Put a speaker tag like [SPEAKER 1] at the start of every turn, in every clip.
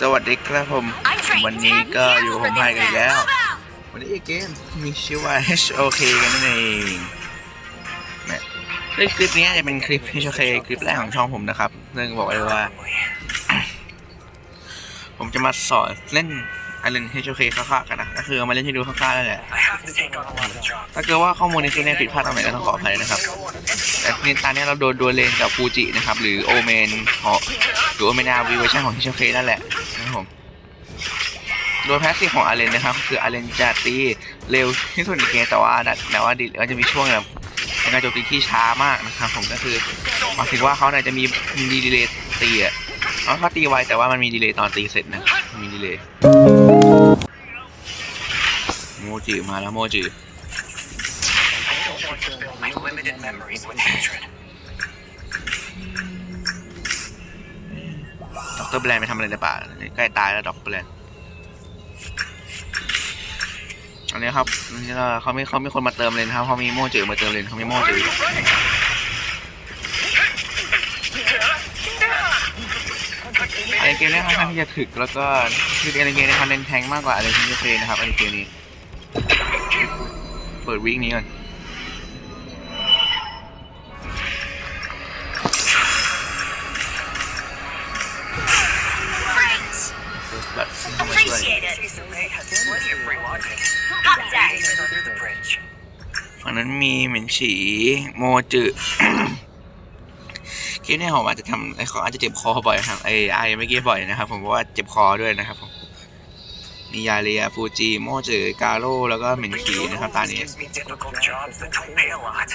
[SPEAKER 1] สวัสดีครับผม วันนี้ก็อยู่ผมพายกันอีกแล้ว วันนี้เกมมีชื่อว่า HOK กันนั่นเองเนี่ยในคลิปนี้จะเป็นคลิป HOK คลิปแรกของช่องผมนะครับซึ่งบอกเลยว่า ผมจะมาสอนเล่นไอเลน HOK คร่าวๆกันนะก็คือเอามาเล่นให้ดูคร่าวๆนั่นแหละ
[SPEAKER 2] I have to take on a lot of jobs.
[SPEAKER 1] ถ้าเกิดว่าข้อมูลในคลิปนี้ผิดพลาดตรงไหนก็ต้องขออภัยนะครับแต่ในตอนนี้เราโดนดวลเลนกับฟูจินะครับ หรือโอเมนของหรือโอเมนาวีเวอร์ชันของฮิชเคนั่นแหละนะครับ ผม โดยแพสซีฟของอาเลนนะครับ คืออาเลนจะตีเร็วที่สุดในเกมแต่ว่าแต่ว่าดิก็จะมีช่วงแบบในการโจมตีที่ช้ามากนะครับ ผมก็คือหมายถึงว่าเขาเนี่ยจะมีมีดีเลย์ตีอะเขาตีไวแต่ว่ามันมีดีเลย์ตอนตีเสร็จนะมีดีเลย์โมจิมาแล้วโมจิ
[SPEAKER 2] my limited memories with hatred.
[SPEAKER 1] อกเตอร์แบรนด์ไปทำอะไรในป่าใกล้ตายแล้วด็อกเตอร์แบรนด์อันนี้ครับอันนี้ก็เขาไม่เขามีคนมาเติมเลนครับเขามีโม่จืดมาเติมเลนเขามีโม่จืดอะไรเกมนี้ค่อนข้างที่จะถึกแล้วก็คืออะไรเกมนี้เขาเน้นแทงมากกว่าอะไรที่จะเพลยนะครับอะไรเกมนี้ เปิดวิ่งนี้ก่อน
[SPEAKER 2] under the bridge.
[SPEAKER 1] ฝั่งนั้นมีเหม็นฉีโมจื คลิปนี้ผมอาจจะทำไอ้ขออาจจะเจ็บคอบ่อยครับไอ้ไอ้ไม่อกี้บ่อยนะครับ ผมเพราะว่าเจ็บคอด้วยนะครับผมมียาเรียฟูจิโมจืกาโร่แล้วก็เหม็นฉีนะครับตานี้
[SPEAKER 2] gives me difficult jobs that don't pay a lot.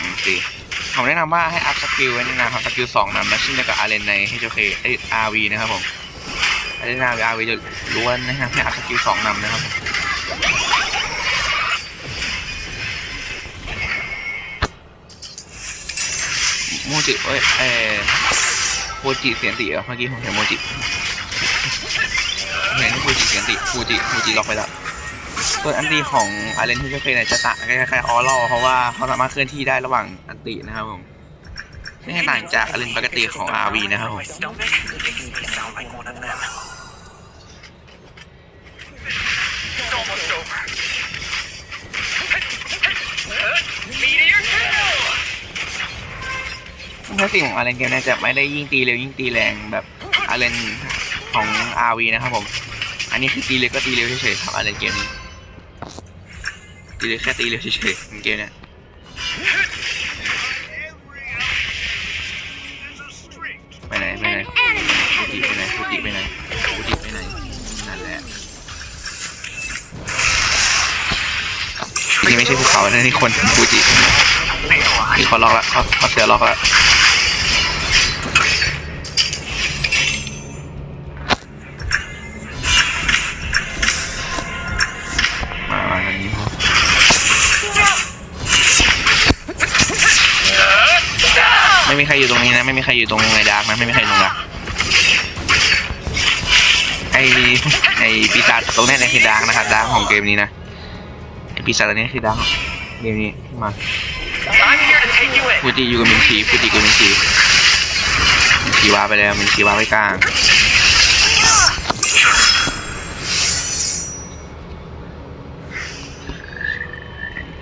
[SPEAKER 1] อืมสิ ผมแนะนำว่าให้อัพสกิลไว้ในนามของสกิลสองนำนะเช่นกับอาร์เรนใน HOK ไออาร์วีนะครับผมอาร์เรนนาอาร์วีจะล้วนนะครับให้อัพสกิลสองนำนะครับโมจิเอ้ยเออโมจิเสียนติเหรอเมื่อกี้ผมเห็นโมจิเห็นโมจิเสียนติโมจิโมจิล็อกไปแล้ว ส่วนอันตีของอาเลนที่เฟเนี่ยจะต่างคล้ายๆออร่เพราะว่าเขาสามารถเคลื่อนที่ได้ระหว่างอันตินะครับผมนี่ต่างจากอาเลนปกติของ RV นะครับผมถ้าสิ่งของอาเลนเกมเนี่ยจะไม่ได้ยิ่งตีเร็วยิ่งตีแรงแบบอาเลนของ RV นะครับผมอันนี้คือตีเร็วก็ตีเร็วเฉยๆครับอาเลนเกมนี้ ตีเร็วแค่ตีเร็วเฉยๆในเกมเนี่ยไปไหนไปไหนฟูจิไปไหนฟูจิไปไหนฟูจิไปไหนนั่นแหละนี่ไม่ใช่ภูเขานะนี่คนฟูจินี่เขาล็อกแล้วเขาเขาเสือล็อกแล้ว นะไม่มีใครอยู่ตรงในดาร์กนะไม่มีใครอยู่ตรงดาร์กไอไอปีศาจตรงนี้เนี่ยคือดาร์กนะครับดาร์กของเกมนี้นะไอปีศาจตัวนี้คือดาร์กเกมนี้มา
[SPEAKER 2] I'm here to take you in.
[SPEAKER 1] ฟูจิอยู่กับมินชีฟูจิกับมินชีมินชีวาไปแล้วมินชีวาไปกลาง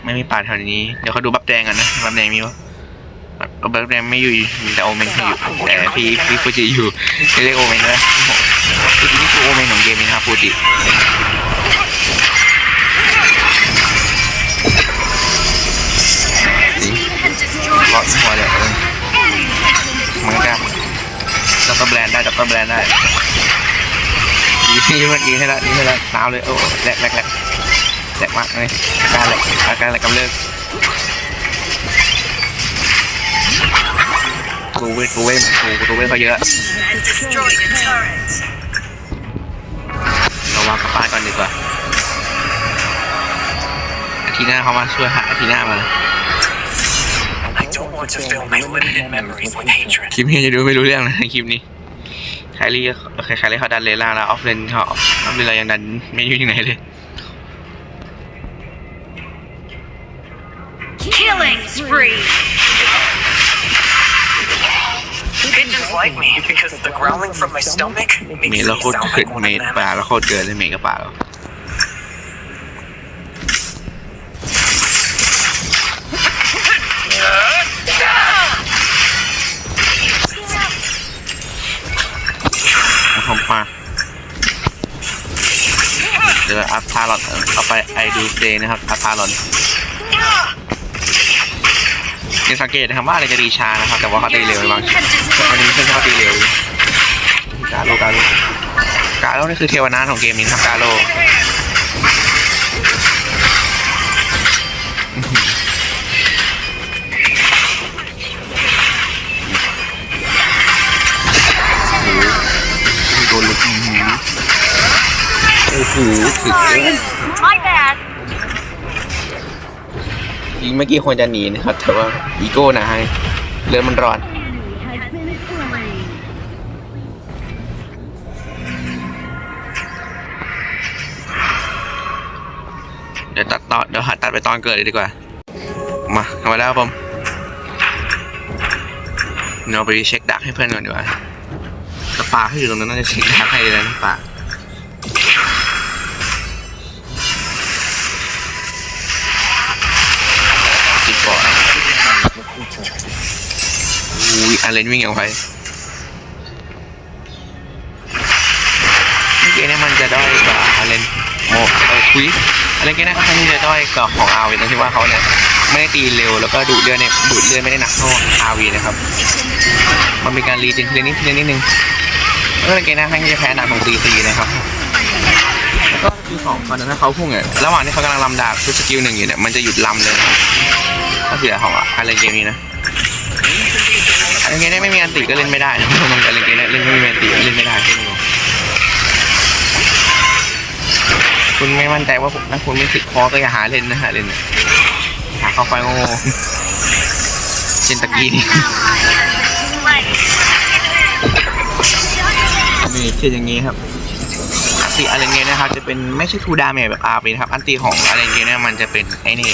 [SPEAKER 1] ไม่มีป่าแถวนี้ เดี๋ยวเขาดูบัฟแดงกันนะบัฟแดงมีวะ บัฟแดงไม่อยู่แต่โอเมนที่อยู่แต่พี่พี่ฟูจิอยู่เรียกโอเมนด้วยฟูจินี่คือโอเมนของเกมนะครับฟูจิล็อกหัวเลยเหมือนกันดับเบิลแบรนด์ได้ดับเบิลแบรนด์ได้ยิงยิงยิงให้ละยิงให้ละตามเลยโอ้แหลกแหลกแหลกแหลกมากเลยอาการแหลกอาการแหลกกำเริบ กูเว้ยกูเว้ยกูกูเว้ยเขาเยอะ
[SPEAKER 3] has destroyed a turret.
[SPEAKER 1] เราวางกระปานก่อนดีกว่าอาทีหน้าเขามาช่วยหาอาทีหน้ามา
[SPEAKER 2] I don't want to fill my limited memories with hatred.
[SPEAKER 1] คลิปนี้จะดูไม่รู้เรื่องนะคลิปนี้ใครรีใครใครรีเขาดันเลล่าแล้วออฟเลนเขาออฟเลนเรายังดันไม่อยู่ที่ไหนเลย
[SPEAKER 3] Killing spree.
[SPEAKER 2] Pigeons like me because the growling from my stomach
[SPEAKER 1] เม
[SPEAKER 2] makes
[SPEAKER 1] ด
[SPEAKER 2] me
[SPEAKER 1] แล้วโคตร
[SPEAKER 2] sound
[SPEAKER 1] เกิด
[SPEAKER 2] like one
[SPEAKER 1] เม
[SPEAKER 2] of
[SPEAKER 1] ด
[SPEAKER 2] them.
[SPEAKER 1] ป่าแล้วโคตรเกิดเลยเมดกับป่าแล้วผมมาเดี๋ยวอัพทารอนเอาไปไอดูเดย์นะครับอัพทารอนยังสังเกตนะครับว่าอะไรจะดีช้านะครับ แต่ว่าเขาตีเร็วบางอันนี้เป็นเขาตีเร็วกาโลกาโลกาโลนี่คือเทวนาของเกมนี้ครับกาโลโอ้โหโดนลุกหือโอ้โหถึกเลยยิงเมื่อกี้ควรจะหนีนะครับ แต่ว่าอีโก้นะให้เรือมันร้อน ตัดต่อเดี๋ยวหาตัดไปตอนเกิดเลยดีกว่า มาทำมาแล้วผมเราไปเช็คดักให้เพื่อนก่อนดีกว่าแต่ป่าที่อยู่ตรงนั้นน่าจะเช็คดักให้เลยนะป่าจิบก่อนอุ้ยอาเลนวิ่งอย่างไว คุยอาเลนเกน่าค่อนข้างที่จะด้อยกว่าของอาวีตรงที่ว่าเขาเนี่ยไม่ได้ตีเร็วแล้วก็ดูดเลือดเนี่ยดูดเลือดไม่ได้หนักเท่าอาวีนะครับ มันเป็นการรีจนทีละนิดทีละนิดนึงแล้วอาเลนเกน่าค่อนข้างที่จะแพ้หนักของตีตีนะครับแล้วก็คือของตอนนั้นถ้าเขาพุ่งเนี่ยระหว่างที่เขากำลังลำดาบชุดสกิลหนึ่งอยู่เนี่ยมันจะหยุดลำเลยนะครับถ้าเสียของอะไรเกมนี้นะอะไรเกมนี้ไม่มีอันติก็เล่นไม่ได้นะมันอะไรเกมนี้เล่นไม่มีอันติเล่นไม่ได้ คุณไม่มั่นใจว่าถ้าคุณไม่ติดคอก็อย่าหาเล่นนะฮะเล่นนะหาเข้าไปโง่ๆเช่นตะกี้นี่นี่เช่นอย่างนี้ครับอันติอะไรเงี้ยนะครับ จะเป็นไม่ใช่ทูดาเมจแบบอาร์นะครับ อันติของอะไรเงี้ยเนี่ยมันจะเป็นไอ้นี่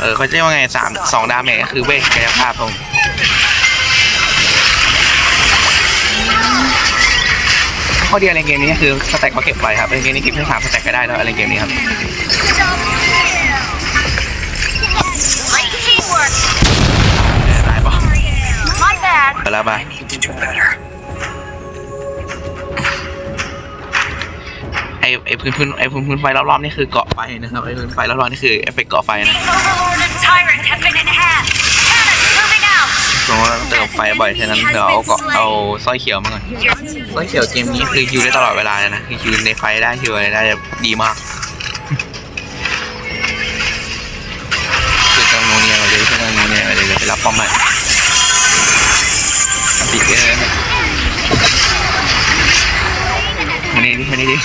[SPEAKER 1] เออเขาจะเรียกว่าไงสามสองดาเมจก็คือเวทกายภาพตรง ข้อดีอะไรเกมนี้ก็คือสแต็กเขาเก็บไว้ครับอะไรเกมนี้เก็บแค่สามสแต็กก็ได้แล้วอะไรเกมนี้ครับ
[SPEAKER 3] Like teamwork.
[SPEAKER 1] ตายปะ
[SPEAKER 3] My bad.
[SPEAKER 1] ไปแล้วไป
[SPEAKER 2] I need to do better.
[SPEAKER 1] ไอไอพื้นพื้นไอพื้นพื้นไฟรอบๆนี่คือเกาะไฟนะครับไอพื้นไฟรอบๆนี่คือเอฟเฟกต์เกาะไฟนะ
[SPEAKER 3] out.
[SPEAKER 1] สมมติว่าเราเติมไฟบ่อยฉะนั้นเดี๋ยวเอาเกาะเอาสร้อยเขียวมาก่อนสร้อยเขียวเกมนี้คือคิวได้ตลอดเวลาเลยนะคือคิวในไฟได้คิวอะไรได้ดีมากคือกังโนเนียเลยคือกังโนเนียเลยเดี๋ยวไปรับป้อมใหม่ติดเลยนะมานี่ดิมานี่ดิ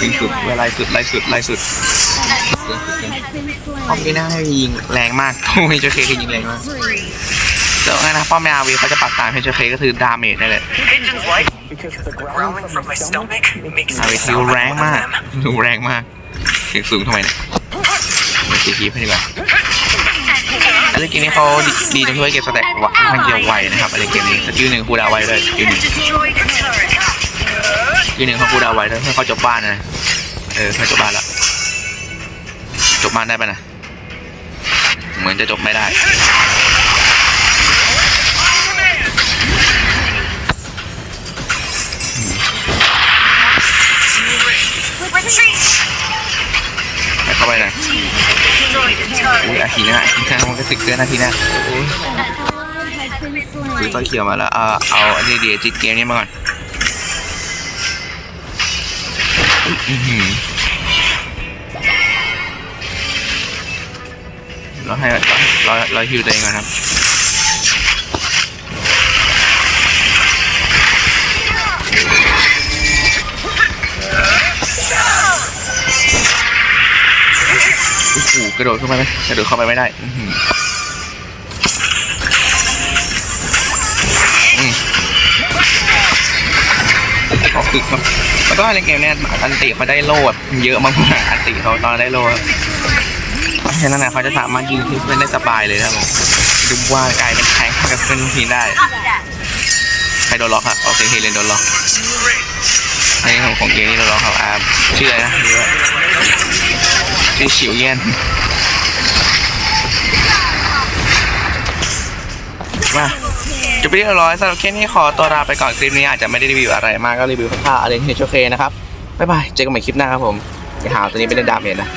[SPEAKER 1] ยิงสุดเวลาสุดไล่สุดไล่สุดเกินสุดเกินป้อมไม่น่าให้ยิงแรงมากป้อมเฮจเคคือยิงแรงมาก แล้วงั้นนะป้อมในอาวีเขาจะปรับตามเฮจเคก็คือดาเมจนั่นแหละ
[SPEAKER 2] Pigeons like me because the growling from my stomach makes
[SPEAKER 1] อา
[SPEAKER 2] me
[SPEAKER 1] วีคิว
[SPEAKER 2] sound
[SPEAKER 1] แร
[SPEAKER 2] like
[SPEAKER 1] ง
[SPEAKER 2] one of
[SPEAKER 1] มาก
[SPEAKER 2] them.
[SPEAKER 1] ดูแรงมากเสียงสูงทำไมเนี่ยเดี๋ยวตีคีบให้ดีกว่าอะไรเกมนี้เขาดีดีตรงที่ว่าเก็บสแต็กวะค่อนข้างจะไวนะครับอะไรเกมนี้สกิลหนึ่งคูลดาวน์ไวด้วยสกิลหนึ่ง
[SPEAKER 3] Destroyed a turret.
[SPEAKER 1] สกิลหนึ่งเขาคูลดาวน์ไวด้วยเพื่อเขาจบบ้านนะ เออเพื่อจบบ้านละจบบ้านได้ปะนะ เหมือนจะจบไม่ได้ อุ้ย
[SPEAKER 3] turret.
[SPEAKER 1] อาทีหน้าอาทีหน้ามันก็ติดเกินอาทีหน้าโอ้ยซื้อสร้อยเขียวมาแล้วเอาเอาอันนี้เดี๋ยวจิตเกมนี้มาก่อนอื้อหือเราให้เราเราฮิวตัวเองก่อนครับ โอ้โหกระโดดเข้าไปไหมกระโดดเข้าไปไม่ได้อื้อหืออืมเขาคือเขาแล้วก็ในเกมเนี้ยอันติเขาได้โล่แบบเยอะมากๆอันติเขาตอนได้โล่เพราะฉะนั้นนะเขาจะสามารถยิงที่เพื่อนได้สบายเลยนะผมดูว่ากลายเป็นแทงให้กับเพื่อนทีได้
[SPEAKER 3] Up that.
[SPEAKER 1] รโดนล็อกอะโอเคเฮเลนโดนล็อกในของของเกมนี่โดนล็อกครับอาชื่ออะไรนะ ชื่อฉิวเยี่ยนมาจบไปเรียบร้อยสำหรับคลิปนี้ขอตัวลาไปก่อนคลิปนี้อาจจะไม่ได้รีวิวอะไรมากก็รีวิวค่าอะไรที่โอเคนะครับบ๊ายบายเจอกันใหม่คลิปหน้าครับผมอย่าหาตัวนี้เป็นดาเมจนะ